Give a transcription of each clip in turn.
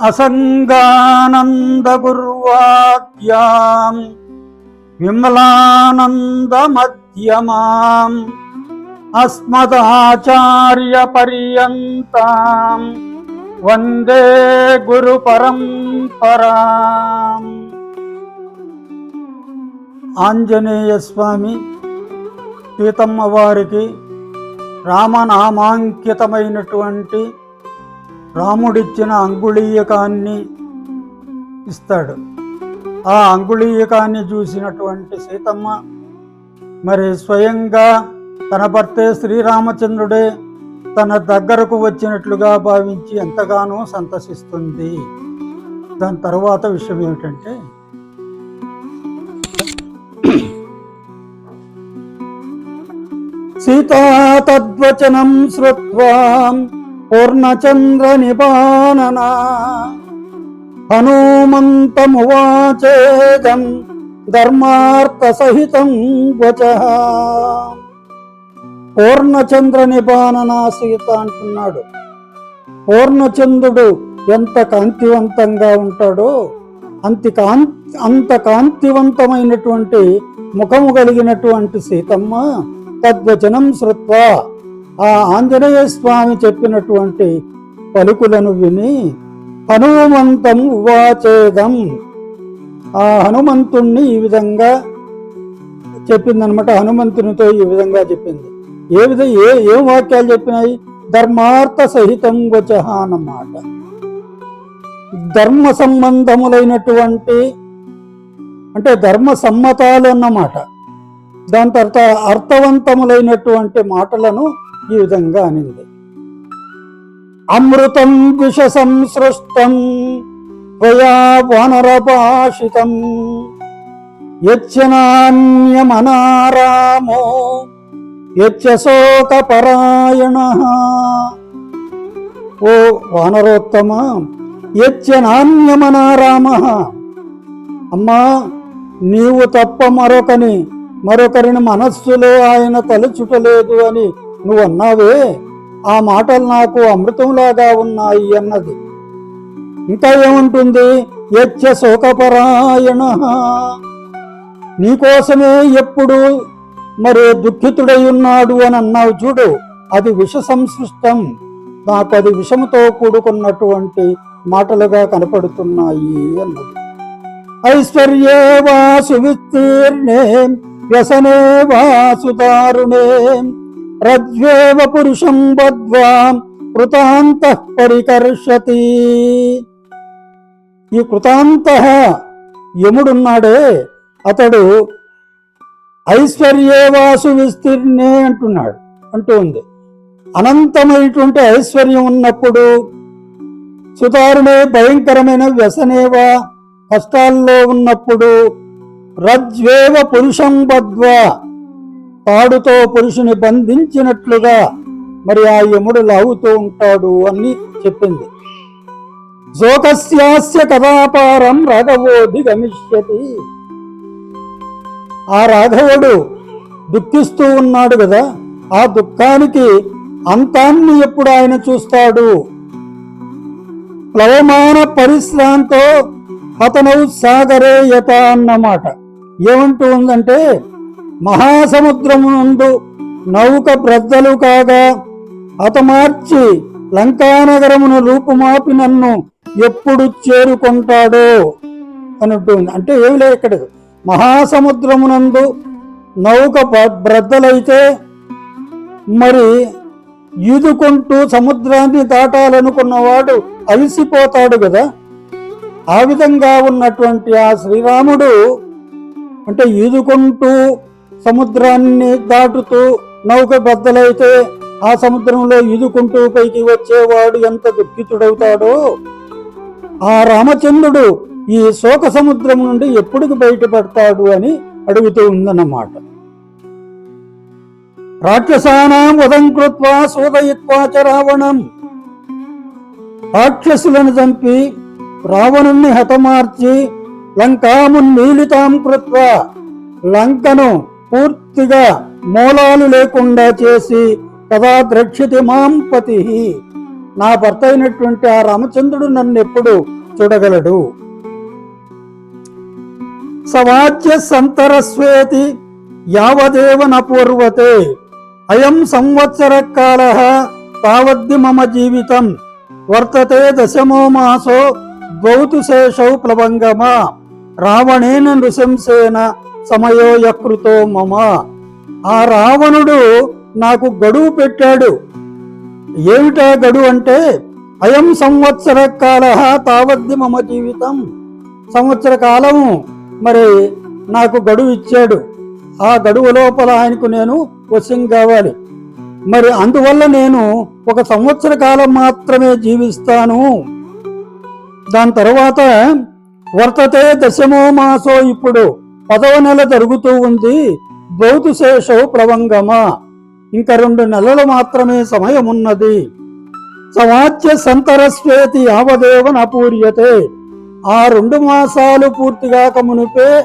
అసంగానందగుర్వాద్యాం విమలానందమధ్యమాం అస్మదాచార్యపర్యంతాం వందే గురు పరంపరాం ఆంజనేయ స్వామి సీతమ్మ వారికి రామనామాంకితమైనటువంటి రాముడిచ్చిన అంగుళీయకాన్ని ఇస్తాడు. ఆ అంగుళీయకాన్ని చూసినటువంటి సీతమ్మ మరి స్వయంగా తన భర్తే శ్రీరామచంద్రుడే తన దగ్గరకు వచ్చినట్లుగా భావించి ఎంతగానో సంతసిస్తుంది. దాని తర్వాత విషయం ఏమిటంటే సీతా తద్వచనం శ్రుత్వా పూర్ణచంద్ర నిపాననా హనుమంతమువాచేదం ధర్మార్థ సహితం వచ పూర్ణచంద్ర నిపాననా సీత అంటున్నాడు। పూర్ణచంద్రుడు ఎంత కాంతివంతంగా ఉంటాడో అంతి కాంతి అంత కాంతివంతమైనటువంటి ముఖము కలిగినటువంటి సీతమ్మ తద్వచనం శ్రుత్వా। ఆ ఆంజనేయ స్వామి చెప్పినటువంటి పలుకులను విని హనుమంతం ఉవాచేదం. ఆ హనుమంతుణ్ణి ఈ విధంగా చెప్పిందనమాట హనుమంతునితో ఈ విధంగా చెప్పింది. ఏ విధ ఏ ఏం వాక్యాలు చెప్పినాయి? ధర్మార్థ సహితం వచహ అన్నమాట. ధర్మ సంబంధములైనటువంటి అంటే ధర్మ సమ్మతాలు అన్నమాట. దాని తర్వాత అర్థవంతములైనటువంటి మాటలను ఈ విధంగా అనింది. అమృతం విష సంసృష్టం త్వయా వానరభాషితం యచ్చనాన్యమనారామో యచ్చోకపరాయణ ఓ వానరోత్తమ యచ్చనాన్యమనారామ. అమ్మా నీవు తప్ప మరొకని మరొకరిని మనస్సులో ఆయన తలుచుటలేదు అని నువ్వు అన్నావే ఆ మాటలు నాకు అమృతంలాగా ఉన్నాయి అన్నది. ఇంకా ఏముంటుంది? యచ్చ శోకపరాయణ నీకోసమే ఎప్పుడు మరి దుఃఖితుడై ఉన్నాడు అని అన్నావు చూడు అది విష సంసృష్టం. నాకు అది విషముతో కూడుకున్నటువంటి మాటలుగా కనపడుతున్నాయి అన్నది. ఐశ్వర్యే వాసు విస్తీర్ణే వ్యసనే వాసుదారుణే. రజ్వేవ పురుషం బద్వా కృతాంత పరికర్షతి ఈ కృతాంత యముడున్నాడే అతడు ఐశ్వర్యేవాసు విస్తీర్ణే అంటున్నాడు అంటూ ఉంది. అనంతమైనటువంటి ఐశ్వర్యం ఉన్నప్పుడు సుతారుడే భయంకరమైన వ్యసనేవా కష్టాల్లో ఉన్నప్పుడు రజ్వేవ పురుషం బద్వా తాడుతో పురుషుని బంధించినట్లుగా మరి ఆ యముడు లాగుతూ ఉంటాడు అని చెప్పింది. జోకస్యాస్య కథాపారం రాఘవోధి గమిష్యతి ఆ రాఘవుడు దుఃఖిస్తూ ఉన్నాడు కదా ఆ దుఃఖానికి అంతాన్ని ఎప్పుడు ఆయన చూస్తాడు? ప్లవమాన పరిశ్రాంతో అతను సాగరే యత అన్నమాట. ఏమంటూ ఉందంటే మహాసముద్రము నందు నౌక బ్రద్దలు కాగా హతమార్చి లంకానగరమును రూపుమాపి నన్ను ఎప్పుడు చేరుకుంటాడో అనుంటుంది అంటే ఏమి లేదు ఇక్కడ. మహాసముద్రమునందు నౌక బ్రద్దలైతే మరి ఈదుకుంటూ సముద్రాన్ని దాటాలనుకున్నవాడు అలసిపోతాడు కదా. ఆ విధంగా ఉన్నటువంటి ఆ శ్రీరాముడు అంటే ఈదుకుంటూ సముద్రాన్ని దాటుతూ నౌక బద్దలైతే ఆ సముద్రంలో ఈదుకుంటూ పైకి వచ్చేవాడు ఎంత దుఃఖితుడవుతాడో! ఆ రామచంద్రుడు ఈ శోక సముద్రం నుండి ఎప్పుడుకి బయటపడతాడు అని అడుగుతూ ఉందన్నమాట. రాక్షసానాం వదం కృత్వా సోదయిత్వాచ రావణం! రాక్షసులను చంపి రావణుణ్ణి హతమార్చి లంకామున్మీలితాం కృత్వా! లంకను పూర్తిగా మూలాలు లేకుండా చేసి కదా ద్రక్ష్యతి మాంపతి నా భర్త అయినటువంటి ఆ రామచంద్రుడు నన్ను ఎప్పుడు చూడగలడు. సవాచ్య సంతరస్వేతి యావదేవ న పూర్వతే. అయం సంవత్సర కాల తావద్ది మమ జీవితం. వర్తతే దశమో మాసో ద్వౌతు శేషౌ ప్లవంగమా. రావణేన నృశంసేన సమయో యకృతో మమ. ఆ రావణుడు నాకు గడువు పెట్టాడు. ఏమిటా గడువు అంటే? అయం సంవత్సర కాల తావద్ది మమ జీవితం. సంవత్సర కాలము మరి నాకు గడువు ఇచ్చాడు. ఆ గడువు లోపల ఆయనకు నేను వశం కావాలి. మరి అందువల్ల నేను ఒక సంవత్సర కాలం మాత్రమే జీవిస్తాను. దాని తర్వాత వర్తతే దశమో మాసో ఇప్పుడు. పదవ నెల జరుగుతూ ఉంది. భౌతు ప్రవంగమ? ఇంకా రెండు నెలలు మాత్రమే సమయం ఉన్నది సమాచ్య సంతరస్వేతి యావదేవ నపూర్యతే. ఆ రెండు మాసాలు పూర్తిగాక మునిపే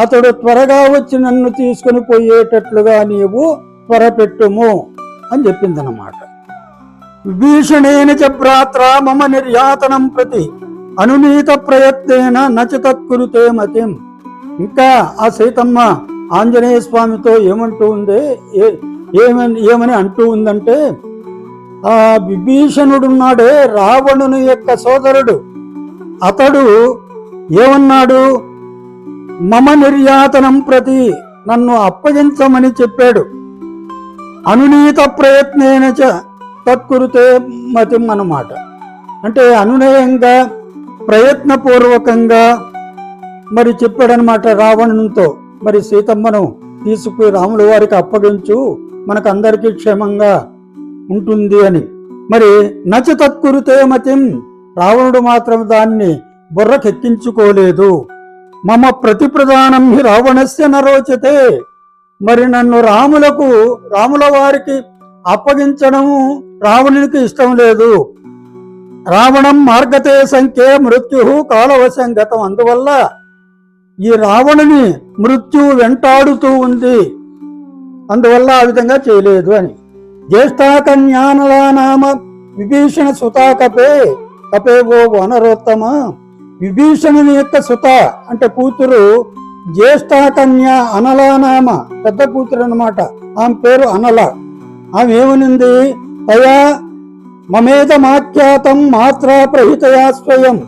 అతడు త్వరగా వచ్చి నన్ను తీసుకుని పోయేటట్లుగా నీవు త్వరపెట్టుము అని చెప్పిందనమాట విభీషణేన చ భ్రాత్ర మమ నిర్యాతనం ప్రతి. అనునీత ప్రయత్నేన నచ మతిం. ఇంకా ఆ సీతమ్మ ఆంజనేయ స్వామితో ఏమంటూ ఉంది ఏ- ఏమని ఏమని అంటూ ఉందంటే ఆ విభీషణుడున్నాడే రావణుని యొక్క సోదరుడు. అతడు ఏమన్నాడు? మమ నిర్యాతనం ప్రతి నన్ను అప్పగించమని చెప్పాడు. అనునీత ప్రయత్నేన చ తత్కురుతే మతిం అన్నమాట అంటే అనునయంగా ప్రయత్నపూర్వకంగా మరి చెప్పాడనమాట రావణునితో మరి సీతమ్మను తీసుకుని రాముల వారికి అప్పగించు మనకందరికీ క్షేమంగా ఉంటుంది అని. మరి నచ తత్కురితే మతిం రావణుడు మాత్రం దాన్ని బుర్రకెక్కించుకోలేదు. మమ ప్రతిప్రదానం హి రావణస్య నరోచితే మరి నన్ను రాములకు రాముల వారికి అప్పగించడము రావణునికి ఇష్టం లేదు. రావణం మార్గతే సంఖ్య మృత్యు కాలవశం గతం అందువల్ల ఈ రావణుని మృత్యు వెంటాడుతూ ఉంది. అందువల్ల ఆ విధంగా చేయలేదు అని. జ్యేష్ఠాకన్యానలా నామ విభీషణ సుతా కపే కపే ఓ వనరోత్తమ. విభీషణుని యొక్క సుత అంటే కూతురు జ్యేష్ఠాకన్య అనలా నామ పెద్ద కూతురు అన్నమాట. ఆమె పేరు అనల. ఆమె ఏమనింది? తయా మమేదమాఖ్యాతం మాత్రా ప్రహితయా స్వయం.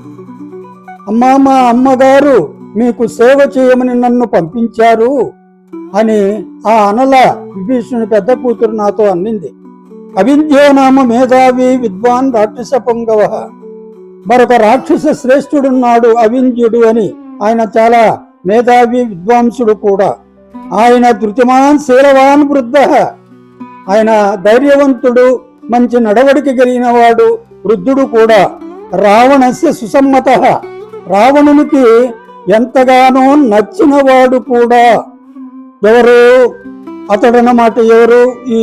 అమ్మా మా అమ్మగారు మీకు సేవ చేయమని నన్ను పంపించారు అని ఆ అనల విభీషణుని పెద్ద కూతురు నాతో అన్నింది. అవింధ్యో నామ మేధావి విద్వాన్ రాక్షస పొంగవ. మరొక రాక్షస శ్రేష్ఠుడున్నాడు అవింద్యుడు అని ఆయన చాలా మేధావి విద్వాంసుడు కూడా. ఆయన ధృతిమాన్ శీలవాన్ వృద్ధ. ఆయన ధైర్యవంతుడు మంచి నడవడికి కలిగిన వాడు వృద్ధుడు కూడా. రావణస్య సుసమ్మత. రావణునికి ఎంతగానో నచ్చిన వాడు కూడా ఎవరు? అతడన్నమాట ఎవరు? ఈ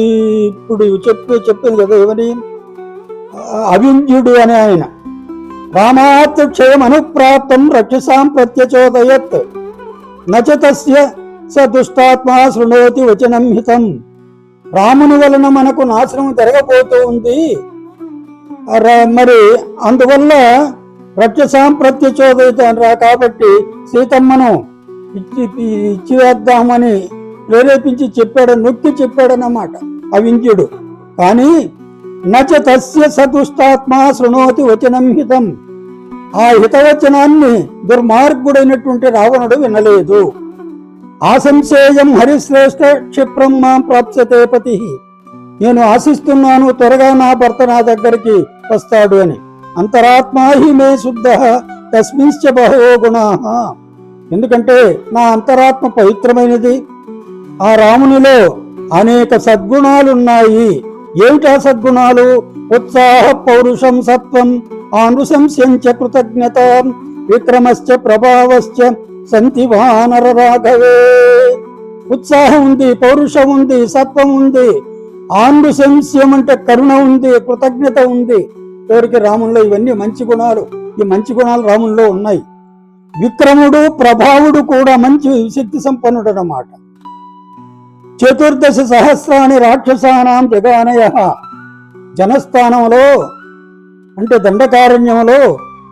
ఇప్పుడు చెప్పి చెప్పింది కదా ఎవరి? అవింద్యుడు అని ఆయన. రామాత్ క్షయం అనుప్రాప్తం రక్షసాం ప్రత్యచోదయత్. నచతస్య స దుష్టాత్మా శృణోతి వచనం హితం. రాముని వలన మనకు నాశనం జరగబోతూ ఉంది. మరి అందువల్ల రక్షసాం ప్రత్యచోదయత కాబట్టి సీతమ్మను ఇచ్చి ఇచ్చివేద్దామని ప్రేరేపించి చెప్పాడు నొక్కి చెప్పాడన్నమాట అవింద్యుడు కానీ నచ తస్య సదుష్టాత్మ శృణోతి వచనం హితం. ఆ హితవచనాన్ని దుర్మార్గుడైనటువంటి రావణుడు వినలేదు. ఆశంసేయం హరిశ్రేష్ఠ క్షిప్రం మాం ప్రాప్స్యతే పతి. నేను ఆశిస్తున్నాను త్వరగా నా భర్త నా దగ్గరికి వస్తాడు అని. అంతరాత్మా హి మే శుద్ధ తస్మిశ్చ బహో గుణా. ఎందుకంటే నా అంతరాత్మ పవిత్రమైనది. ఆ రామునిలో అనేక సద్గుణాలున్నాయి. ఏమిటా సద్గుణాలు? ఉత్సాహ పౌరుషం సత్వం ఆనుశంస్యంచ కృతజ్ఞత విక్రమశ్చ ప్రభావశ్చ సంతి వానర రాఘవే. ఉత్సాహం ఉంది పౌరుషం ఉంది సత్వం ఉంది ఆనుశంస్యం అంటే కరుణ ఉంది కృతజ్ఞత ఉంది. ఎవరికి రాముల్లో ఇవన్నీ మంచి గుణాలు. ఈ మంచి గుణాలు రాముల్లో ఉన్నాయి. విక్రముడు ప్రభావుడు కూడా మంచి శక్తి సంపన్నుడు అన్నమాట చతుర్దశ సహస్రాని రాక్షసానాం జగానయ. జనస్థానంలో అంటే దండకారణ్యంలో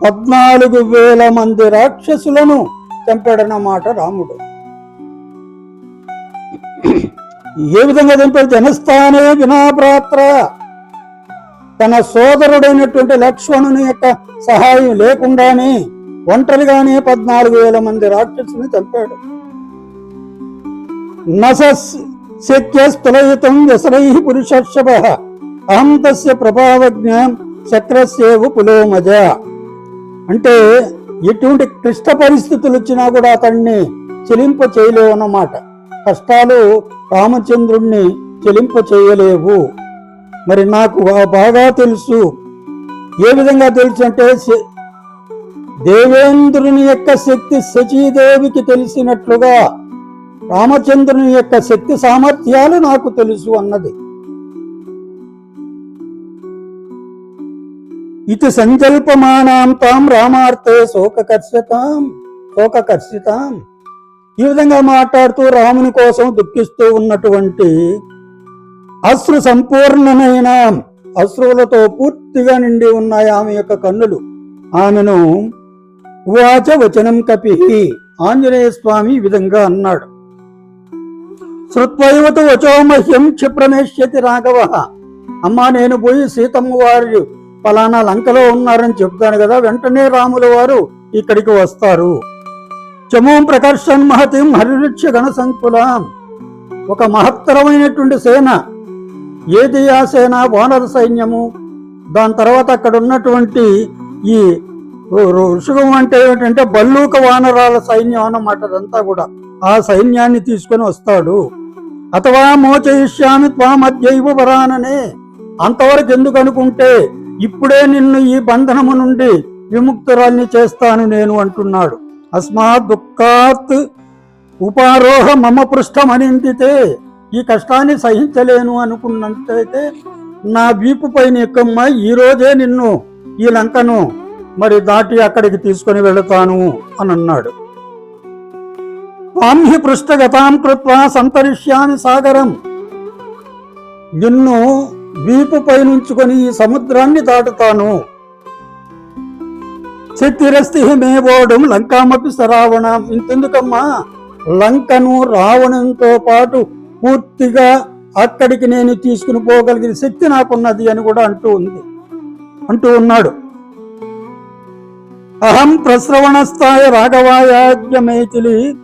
పద్నాలుగు వేల మంది రాక్షసులను చంపాడన్నమాట రాముడు. ఏ విధంగా చంపాడు? జనస్థానే వినాప్రాత్ర తన సోదరుడైనటువంటి లక్ష్మణుని యొక్క సహాయం లేకుండానే ఒంటరిగానే పద్నాలుగు వేల మంది రాక్షసుని చంపాడు. నసస్ శక్యస్థులయుతం వ్యసరై పురుషర్షభ అహం తస్య ప్రభావజ్ఞ చక్రసేవు పులోమజ. అంటే ఎటువంటి క్లిష్ట పరిస్థితులు వచ్చినా కూడా అతన్ని చెలింప చేయలేవు అన్నమాట. కష్టాలు రామచంద్రుణ్ణి చెలింప చేయలేవు. మరి నాకు బాగా తెలుసు. ఏ విధంగా తెలుసు అంటే శ- దేవేంద్రుని యొక్క శక్తి శచీదేవికి తెలిసినట్లుగా రామచంద్రుని యొక్క శక్తి సామర్థ్యాలు నాకు తెలుసు అన్నది. ఇది సంకల్పమానాం తాం రామార్తే శోకకర్షతాం శోకకర్షితాం. ఈ విధంగా మాట్లాడుతూ రాముని కోసం దుఃఖిస్తూ ఉన్నటువంటి అశ్రు సంపూర్ణమైన అశ్రువులతో పూర్తిగా నిండి ఉన్నాయి ఆమె యొక్క కన్నులు. ఆమెను ఉవాచ వచనం కపిహి ఆంజనేయ స్వామి ఈ విధంగా అన్నాడు. శృత్వైవతు వచో మహ్యం క్షిప్రమేష్యతి రాఘవ. అమ్మా నేను పోయి సీతమ్మ వారు పలానా లంకలో ఉన్నారని చెప్తాను కదా వెంటనే రాముల వారు ఇక్కడికి వస్తారు. చమోం ప్రకర్షన్ మహతిం హరివృక్ష గణ సంకులం ఒక మహత్తరమైనటువంటి సేన. ఏది ఆ సేన వానర సైన్యము? దాని తర్వాత అక్కడ ఉన్నటువంటి ఈ ఋషుగం అంటే ఏమిటంటే బల్లూక వానరాల సైన్యం అన్నమాట అదంతా కూడా. ఆ సైన్యాన్ని తీసుకొని వస్తాడు. అథవా మోచయిష్యామి త్వామధ్యైవ వరాననే. అంతవరకు ఎందుకు అనుకుంటే ఇప్పుడే నిన్ను ఈ బంధనము నుండి విముక్తురాల్ని చేస్తాను నేను అంటున్నాడు. అస్మాత్ దుఃఖాత్ ఉపారోహ మమ పృష్ఠమనిందితే ఈ కష్టాన్ని సహించలేను అనుకున్నట్టయితే నా వీపు పైన ఎక్కమ్మ? ఈరోజే నిన్ను ఈ లంకను మరి దాటి అక్కడికి తీసుకొని వెళతాను అని అన్నాడు వాంహి పృష్ఠగతాం కృత్వా సంతరిష్యామి సాగరం. నిన్ను వీపు పైనుంచుకొని ఈ సముద్రాన్ని దాటుతాను. శక్తిరస్తి మేవోడం లంకామపి సరావణం ఇంతెందుకమ్మా? లంకను రావణంతో పాటు పూర్తిగా అక్కడికి నేను తీసుకుని పోగలిగిన శక్తి నాకున్నది అని కూడా అంటూ ఉంది. అంటూ ఉన్నాడు. అహం ప్రశ్రవణస్థాయ రాఘవాయాజ్ఞమైథిలి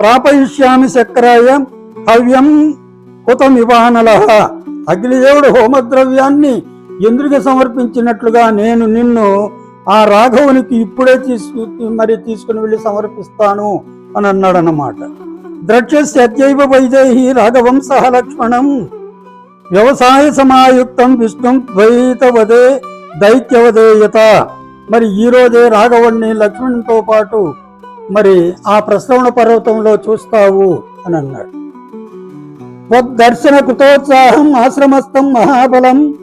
ప్రాపయిష్యామి చక్రాయ హవ్యం హుతమివానల అగ్నిదేవుడు హోమద్రవ్యాన్ని ఇంద్రుడికి సమర్పించినట్లుగా నేను నిన్ను ఆ రాఘవునికి ఇప్పుడే తీసుకు మరి తీసుకుని వెళ్ళి సమర్పిస్తాను అని అన్నాడు అన్నమాట వైదేహి రాఘవం సహ లక్ష్మణం. వ్యవసాయ సమాయుక్తం విష్ణు ద్వైతవదే దైత్యవదేయత మరి ఈరోజే రాఘవణ్ణి రాఘవుణ్ణి లక్ష్మణునితో పాటు మరి ఆ ప్రశ్రవణ పర్వతంలో చూస్తావు అని అన్నాడు. దర్శన కృతోత్సాహం ఆశ్రమస్థం మహాబలం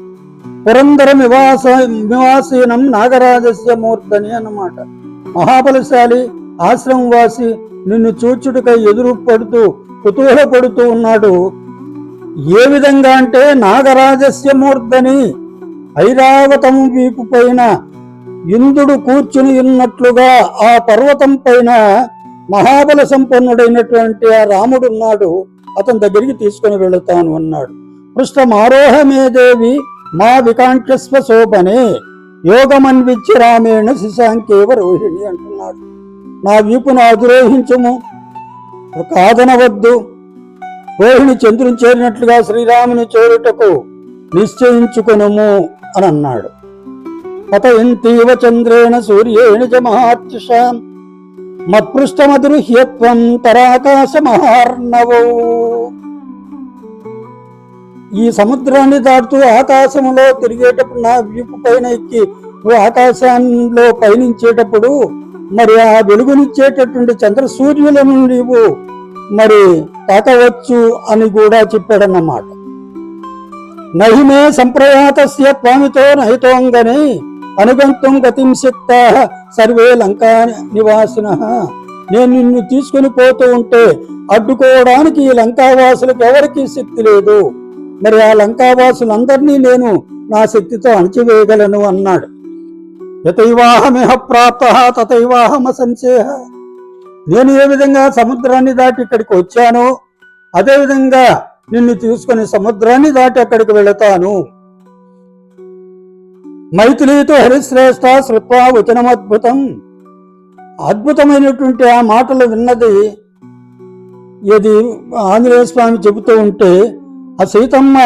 పురందర నివాస నివాసీనం నాగరాజస్య మూర్ధని అన్నమాట. మహాబలశాలి ఆశ్రమవాసి నిన్ను చూచుటకై ఎదురు పడుతూ కుతూహలపడుతూ ఉన్నాడు. ఏ విధంగా అంటే నాగరాజస్య మూర్ధని ఐరావతం వీపు పైన ఇంద్రుడు కూర్చుని ఉన్నట్లుగా ఆ పర్వతం పైన మహాబల సంపన్నుడైనటువంటి ఆ రాముడు ఉన్నాడు. అతని దగ్గరికి తీసుకుని వెళుతాను అన్నాడు. పృష్ఠమారోహమే దేవి మా వికాంక్షస్వ శోభనే యోగమన్విచ్చి రామేణ శిశాంకేవ రోహిణి అంటున్నాడు. నా వీపును అధిరోహించుము కాదనవద్దు రోహిణి చంద్రుని చేరినట్లుగా శ్రీరాముని చేరుటకు నిశ్చయించుకొనుము అని అన్నాడు పతయంతీవ చంద్రేణ సూర్యేణ చ మహాత్యుష. మత్పృష్టమదృహ్యత్వం పరాకాశ మహార్ణవో ఈ సముద్రాన్ని దాటుతూ ఆకాశంలో తిరిగేటప్పుడు నా వీపు పైన ఎక్కి ఆకాశంలో పయనించేటప్పుడు మరి ఆ వెలుగునిచ్చేటటువంటి చంద్ర సూర్యులను నీవు మరి తాకవచ్చు అని కూడా చెప్పాడన్నమాట. నహిమే సంప్రయాతస్య స్వామితో నహితోంగని అనుగంతం గతిం శక్త సర్వే లంకా నివాసిన. నేను నిన్ను తీసుకుని పోతూ ఉంటే అడ్డుకోవడానికి ఈ లంకావాసులకు ఎవరికీ శక్తి లేదు. మరి ఆ లంకావాసులందరినీ నేను నా శక్తితో అణచివేయగలను అన్నాడు. యతైవాహమేహ ప్రాప్త తతైవాహమ సంశేహ నేను ఏ విధంగా సముద్రాన్ని దాటి ఇక్కడికి వచ్చానో అదే విధంగా నిన్ను తీసుకొని సముద్రాన్ని దాటి అక్కడికి వెళతాను. మైథిలీతో హరిశ్రేష్ఠ శ్రుత్వా వచనమద్భుతం. అద్భుతమైనటువంటి ఆ మాటలు విన్నది ఇది ఆంజనేయ స్వామి చెబుతూ ఉంటే ఆ సీతమ్మ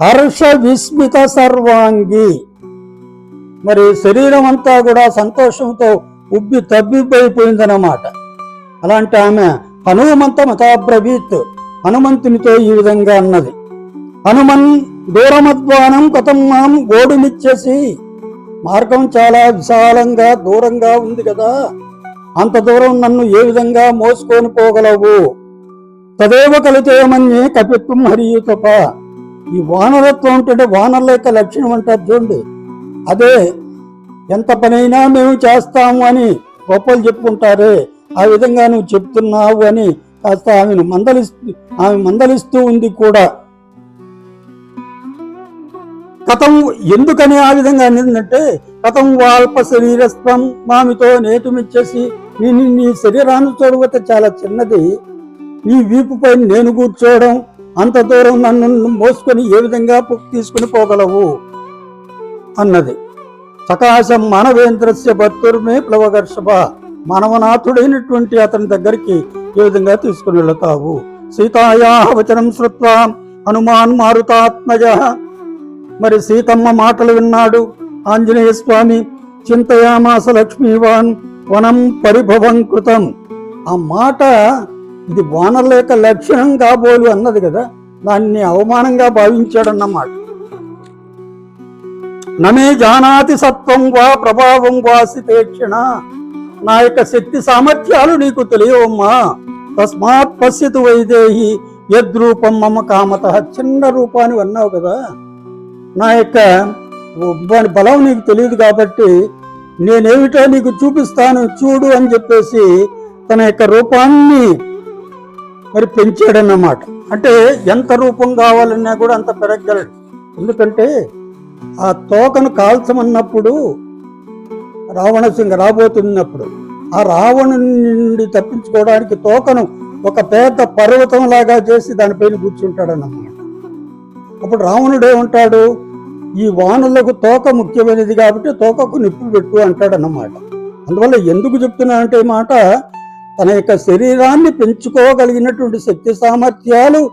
హర్ష విస్మిత సర్వాంగి మరి శరీరం అంతా కూడా సంతోషంతో ఉబ్బి తబ్బిబ్బైపోయిందన్నమాట. అలాంటి ఆమె హనుమంత మతాబ్రవీత్ హనుమంతునితో ఈ విధంగా అన్నది. హనుమన్ దూరమద్వానం కథం మాం గోడునిచ్చేసి మార్గం చాలా విశాలంగా దూరంగా ఉంది కదా అంత దూరం నన్ను ఏ విధంగా మోసుకొని పోగలవు తదేవ కలితేమని కపిత్వం హరియుతప. ఈ వానరత్వం అంటే వానర్ల యొక్క లక్షణం అంటారు చూడండి. అదే ఎంత పనైనా మేము చేస్తాము అని గొప్పలు చెప్పుకుంటారే ఆ విధంగా నువ్వు చెప్తున్నావు అని కాస్త ఆమెను మందలిస్తూ ఆమె మందలిస్తూ ఉంది కూడా. కథం ఎందుకని ఆ విధంగా అనిందంటే కథం వాల్ప శరీరస్వం మామితో నేటుమిచ్చేసి నేను నీ శరీరాన్ని చూడబోతే చాలా చిన్నది. నీ వీపుపై నేను కూర్చోవడం అంత దూరం నన్ను మోసుకొని ఏ విధంగా తీసుకుని పోగలవు? అన్నది. సకాశం మానవేంద్రస్య భర్తుర్మే ప్లవగర్షభ. మానవనాథుడైనటువంటి అతని దగ్గరికి ఏ విధంగా తీసుకుని వెళతావు? సీతాయా వచనం శ్రుత్వా. హనుమాన్ మారుతాత్మజ. మరి సీతమ్మ మాటలు విన్నాడు. ఆంజనేయ స్వామి చింతయామాస లక్ష్మీవాన్ వనం పరిభవం కృతం. ఆ మాట ఇది వానర్ల యొక్క లక్షణం కాబోలు అన్నది కదా. దాన్ని అవమానంగా భావించాడన్నమాట. నమే జానాతి సత్వం వా ప్రభావం వాసితేక్షణ నా యొక్క శక్తి సామర్థ్యాలు నీకు తెలియవమ్మా తస్మాత్ పశ్యతు వైదేహి యద్రూపం మమ కామత చిన్న రూపాన్ని అన్నావు కదా నా యొక్క బలం నీకు తెలియదు కాబట్టి నేనేమిటో నీకు చూపిస్తాను చూడు అని చెప్పేసి తన యొక్క రూపాన్ని మరి పెంచాడన్నమాట. అంటే ఎంత రూపం కావాలన్నా కూడా అంత పెరగలడు ఎందుకంటే ఆ తోకను కాల్చమన్నప్పుడు రావణసింగ రాబోతున్నప్పుడు ఆ రావణుని నుండి తప్పించుకోవడానికి తోకను ఒక పెద్ద పర్వతం లాగా చేసి దానిపైన కూర్చుంటాడన్నమాట. అప్పుడు రావణుడే ఉంటాడు ఈ వానలకు తోక ముఖ్యమైనది కాబట్టి తోకకు నిప్పు పెట్టు అంటాడన్నమాట. అందువల్ల ఎందుకు చెప్తున్నానంటే మాట తన యొక్క శరీరాన్ని పెంచుకోగలిగినటువంటి శక్తి సామర్థ్యాలు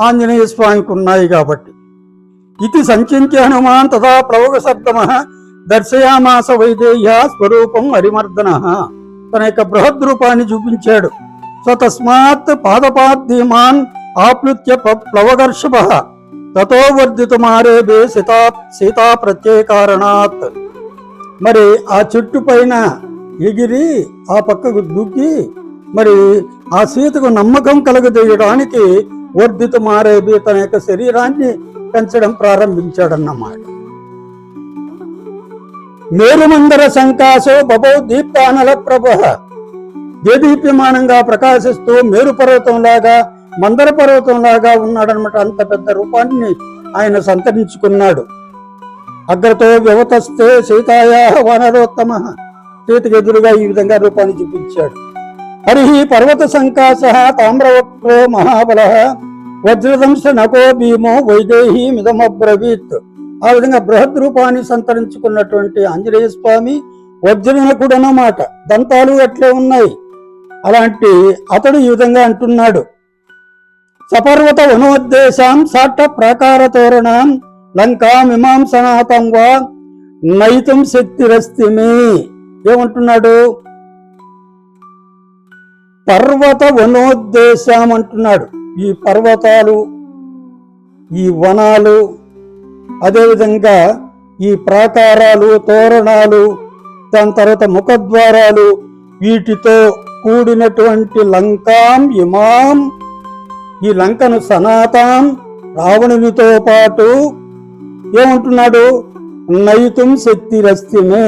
ఆంజనేయ స్వామికి ఉన్నాయి కాబట్టి. ఇది సంచింత్య హనుమాన్ తదా ప్రవగ సప్తమ దర్శయామాస వైదేహ్య స్వరూపం హరిమర్దన తన యొక్క బృహద్ రూపాన్ని చూపించాడు. సో తస్మాత్ పాదపాద్దీమాన్ ఆప్లుత్య ప- ప్లవగర్షభ తతో వర్ధితుమారేబే సీతా సీతా ప్రత్యేకారణాత్। మరి ఆ చెట్టు పైన ఎగిరి ఆ పక్కకు దూకి మరి ఆ సీతకు నమ్మకం కలుగజేయడానికి వర్ధిత మారేబి తన యొక్క శరీరాన్ని పెంచడం ప్రారంభించాడన్నమాట. మేరుమందర సంకాశో బబో దీప్తానల ప్రభ. దేదీప్యమానంగా ప్రకాశిస్తూ మేరు పర్వతంలాగా మందర పర్వతంలాగా ఉన్నాడనమాట అంత పెద్ద రూపాన్ని ఆయన సంతరించుకున్నాడు. అగ్రతో వ్యవతస్తే సీతాయా వనరోత్తమ. సీతకు ఎదురుగా ఈ విధంగా రూపాన్ని చూపించాడు. హరి పర్వత సంకాశ తామ్రవక్రో మహాబల. వజ్రదంశ నకో భీమో వైదేహి మిదమబ్రవీత్. ఆ విధంగా బృహద్ రూపాన్ని సంతరించుకున్నటువంటి ఆంజనేయ స్వామి వజ్రనకుడు అన్నమాట దంతాలు అట్లే ఉన్నాయి? అలాంటి అతడు ఈ విధంగా అంటున్నాడు. సపర్వత వనోద్దేశాం సాట ప్రాకార తోరణం లంకా మీమాంసనాథం వా నైతం శక్తిరస్తిమి. ఏమంటున్నాడు? పర్వత వనోద్దేశం అంటున్నాడు ఈ పర్వతాలు ఈ వనాలు అదేవిధంగా ఈ ప్రాకారాలు తోరణాలు దాని తర్వాత ముఖద్వారాలు వీటితో కూడినటువంటి లంకాం ఇమాం ఈ లంకను సనాతాం రావణునితో పాటు ఏమంటున్నాడు? నైతుం శక్తి రస్తిమే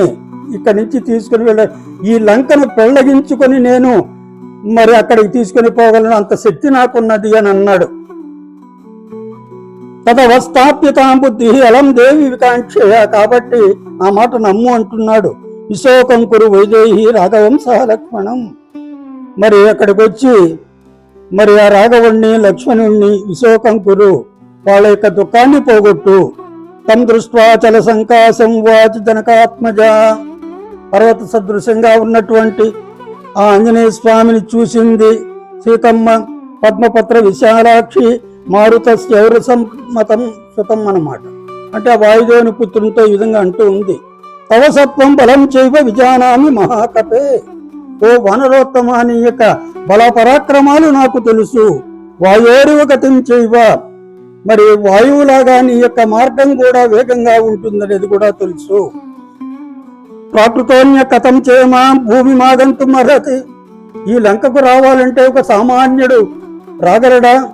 ఇక్కడి నుంచి తీసుకుని వెళ్ళాడు ఈ లంకను పెళ్ళగించుకొని నేను మరి అక్కడికి తీసుకుని పోగలను అంత శక్తి నాకున్నది అని అన్నాడు. తదవస్థాప్యతాం బుద్ధి అలం దేవి వికాంక్షయ కాబట్టి ఆ మాట నమ్ము అంటున్నాడు. విశోకం కురు వైదేహి రాఘవం సహ లక్ష్మణం. మరి అక్కడికి వచ్చి మరి ఆ రాఘవుణ్ణి లక్ష్మణుణ్ణి విశోకం కురు వాళ్ళ యొక్క దుఃఖాన్ని పోగొట్టు. తం దృష్ట్వా చల సంకాశం వాచి జనకాత్మజ. పర్వత సదృశంగా ఉన్నటువంటి ఆ ఆంజనేయ స్వామిని చూసింది సీతమ్మ పద్మపత్ర విశాలాక్షి మారుత సమ్మతం సుతం అన్నమాట. అంటే ఆ వాయుదేవుని పుత్రునితో ఈ విధంగా అంటూ ఉంది. తవసత్వం బలం చేయవ విజానామి మహాకపే. ఓ వనరోత్తమాని యొక్క బల పరాక్రమాలు నాకు తెలుసు. వాయోరివ గతం చేయవ. మరి వాయువులాగా నీ యొక్క మార్గం కూడా వేగంగా ఉంటుందనేది కూడా తెలుసు. ప్రాకృతోన్య కథం చేయమా భూమి మాగంతు అర్హతి ఈ లంకకు రావాలంటే ఒక సామాన్యుడు రాగలడా?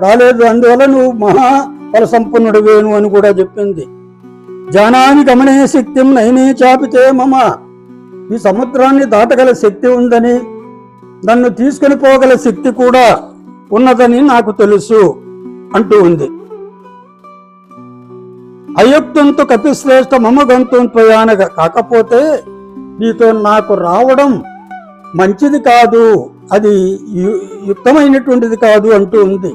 రాలేదు అందువల్ల నువ్వు మహా ఫల సంపన్నుడు వేణు అని కూడా చెప్పింది. జానాన్ని గమనే శక్తిం నైనే చాపితే మమ. ఈ సముద్రాన్ని దాటగల శక్తి ఉందని నన్ను తీసుకుని పోగల శక్తి కూడా ఉన్నదని నాకు తెలుసు అంటూ ఉంది. అయుక్తంతో కపిశ్రేష్ఠ మమ గంతుం త్వయానగా కాకపోతే నీతో నాకు రావడం మంచిది కాదు. అది యు- యుక్తమైనటువంటిది కాదు అంటూ ఉంది.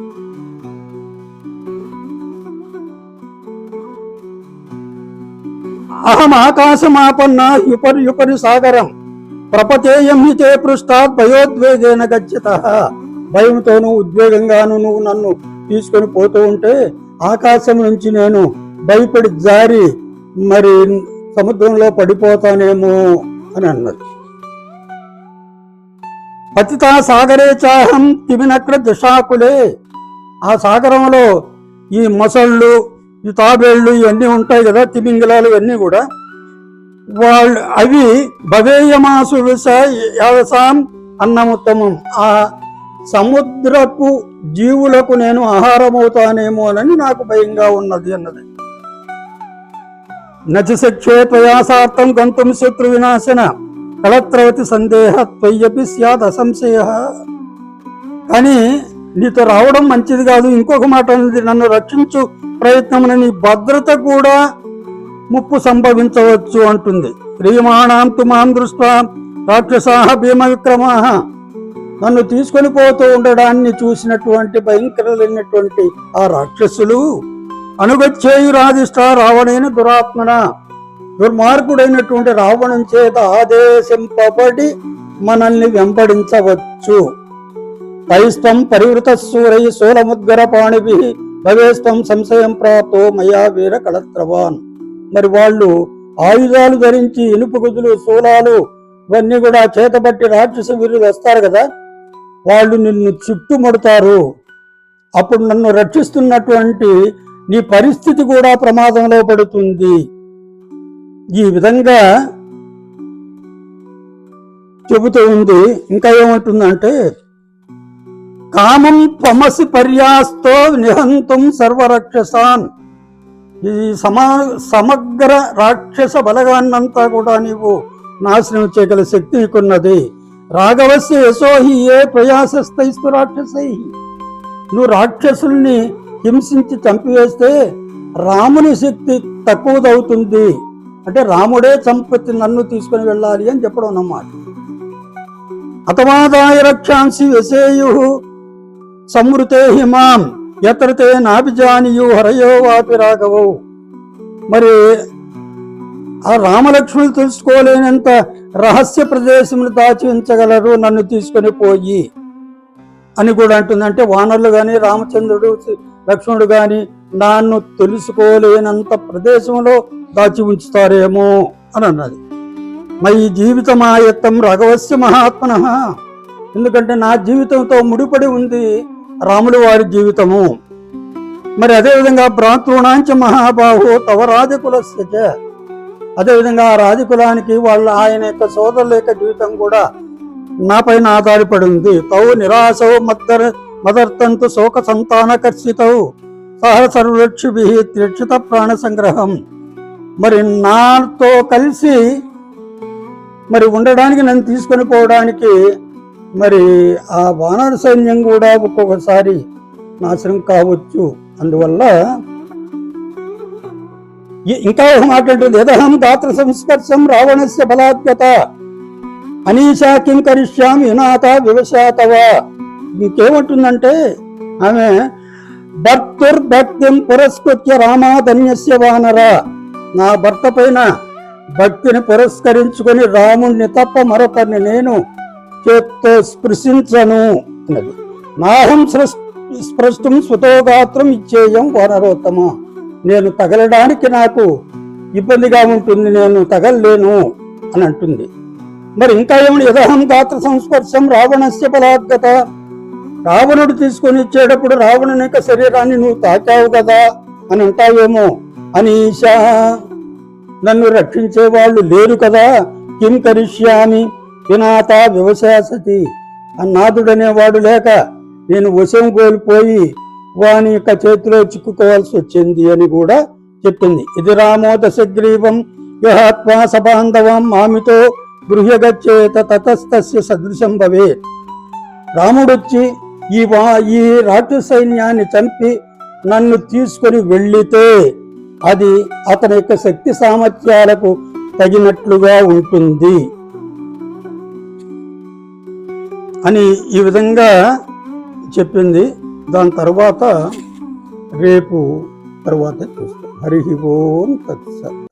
అహం ఆకాశమాపన్న యుపరి యుపరి సాగరం. ప్రపతేయం హితే పృష్టాత్ భయోద్వేగేన గచ్చిత. భయంతోనూ ఉద్వేగంగాను నువ్వు నన్ను తీసుకొని పోతూ ఉంటే ఆకాశం నుంచి నేను భయపడి జారి మరి సముద్రంలో పడిపోతానేమో అని అన్నది. పతితా సాగరే చాహం తిమినక్ర దిశాకులే. ఆ సాగరంలో ఈ మొసళ్ళు ఈ తాబేళ్ళు ఇవన్నీ ఉంటాయి కదా తిమింగిలాలు ఇవన్నీ కూడా. వాళ్ళు అవి భవేయమాసు వ్యవసాయం అన్నముత్తమం ఆ సముద్రపు జీవులకు నేను ఆహారమవుతానేమోనని నాకు భయంగా ఉన్నది అన్నది. నచశక్ష్యే ప్రయాసార్థం గంతుం శత్రు వినాశన కళత్రవతి సందేహ త్వయ్యపి స్యాద్ అసంశయ. కానీ నీతో రావడం మంచిది కాదు ఇంకొక మాట ఉంది నన్ను రక్షించు ప్రయత్నమున నీ భద్రత కూడా ముప్పు సంభవించవచ్చు అంటుంది. ప్రియమాణాం తుమాం దృష్ట్వా రాక్షసాహ భీమ విక్రమాహ నన్ను తీసుకొని పోతూ ఉండడాన్ని చూసినటువంటి భయంకరమైనటువంటి ఆ రాక్షసులు అనుగచ్చేయు రాధిష్ట రావణైన దురాత్మన. దుర్మార్గుడైనటువంటి రావణం చేత ఆదేశింపబడి మనల్ని వెంబడించవచ్చు తైస్తం పరివృత సూరై శూలముద్గర పాణిభి భవేస్తం సంశయం ప్రాప్తో మయా వీర కళత్రవాన్. మరి వాళ్ళు ఆయుధాలు ధరించి ఇనుపు గుదులు శూలాలు ఇవన్నీ కూడా చేతబట్టి రాక్షస వీరులు వస్తారు కదా. వాళ్ళు నిన్ను చుట్టుముడతారు. అప్పుడు నన్ను రక్షిస్తున్నటువంటి నీ పరిస్థితి కూడా ప్రమాదంలో పడుతుంది. ఈ విధంగా చెబుతూ ఉంది. ఇంకా ఏమంటుందంటే కామం త్వమసి పర్యాస్తో నిహంతం సర్వరాక్షసాన్. ఈ సమా సమగ్ర రాక్షస బలగాన్నంతా కూడా నీవు నాశనం చేయగల శక్తి నీకున్నది. రాఘవస్య యశోహి ఏ ప్రయాసస్తైస్తు రాక్షసై? నువ్వు రాక్షసుల్ని హింసించి చంపివేస్తే రాముని శక్తి తక్కువదవుతుంది. అంటే రాముడే చంపతి నన్ను తీసుకుని వెళ్ళాలి అని చెప్పడం అన్నమాట. అతవాదాయ రక్షాంసి వ్యసేయు సమృతే హిమాం ఎత్రతే నాభిజానియు హరయో వాపి రాఘవో. మరి ఆ రామలక్ష్మణులు తెలుసుకోలేనంత రహస్య ప్రదేశంను దాచి ఉంచగలరు నన్ను తీసుకొని పోయి అని కూడా అంటుంది అంటే వానరులు కానీ రామచంద్రుడు లక్ష్మణుడు గాని నన్ను తెలుసుకోలేనంత ప్రదేశంలో దాచి ఉంచుతారేమో అని అన్నది. మై జీవితమాయత్తం రఘవస్య మహాత్మన. ఎందుకంటే నా జీవితంతో ముడిపడి ఉంది రాములు వారి జీవితము. మరి అదేవిధంగా భ్రాతృణాంచ మహాబాహు తవ రాజకులస్య అదేవిధంగా ఆ రాజకులానికి వాళ్ళ ఆయన యొక్క సోదరుల యొక్క జీవితం కూడా నా పైన ఆధారపడి ఉంది. తౌ నిరాశౌ మద్దర్ మదర్తంతు శోక సంతానకర్షితౌ సహ సర్వక్షిభి త్రిక్షిత ప్రాణ సంగ్రహం మరి నాతో కలిసి మరి ఉండడానికి నన్ను తీసుకొని పోవడానికి మరి ఆ వానర సైన్యం కూడా ఒక్కొక్కసారి నాశనం కావచ్చు. అందువల్ల ఇంకా ఒక మాట యదహం గాత్ర సంస్పర్శం రావణస్య బలాత్యత అనీషా కిం కరిష్యామి వివశాతవా. ఇంకేమంటుందంటే ఆమె భక్తుర్భక్తిం పురస్కృత్య రామాధన్యస్య వానర. నా భర్త పైన భక్తిని పురస్కరించుకొని రాముణ్ణి తప్ప మరొకరిని నేను చేత్తో స్పృశించను అన్నది. నాహం స్పృష్టం స్వతోగాత్రం ఇచ్చేయం వానరోత్తమ. నేను తగలడానికి నాకు ఇబ్బందిగా ఉంటుంది నేను తగలలేను అని అంటుంది. మరి ఇంకా ఏమి యదహం గాత్ర సంస్పర్శం రావణస్య బలాద్గత. రావణుడు తీసుకొని ఇచ్చేటప్పుడు రావణుని యొక్క శరీరాన్ని నువ్వు తాకావు కదా అని అంటావేమో? అనీషా నన్ను రక్షించే వాళ్ళు లేరు కదా కిం కరిష్యామి? వినాత వ్యవశాసతి. అన్నాథుడనేవాడు లేక నేను వశం కోల్పోయి వాని యొక్క చేతిలో చిక్కుకోవాల్సి వచ్చింది అని కూడా చెప్పింది. ఇది రామో దశగ్రీవం యుహాత్మా సబాంధవం మామితో గృహ్యగచ్చేత తతస్తస్య సదృశం భవేత్. రాముడొచ్చి ఈ వా ఈ రాక్షస సైన్యాన్ని చంపి నన్ను తీసుకొని వెళ్ళితే అది అతని యొక్క శక్తి సామర్థ్యాలకు తగినట్లుగా ఉంటుంది. అని ఈ విధంగా చెప్పింది. దాని తర్వాత రేపు తర్వాత చూస్తాం. హరి ఓం తత్సత్.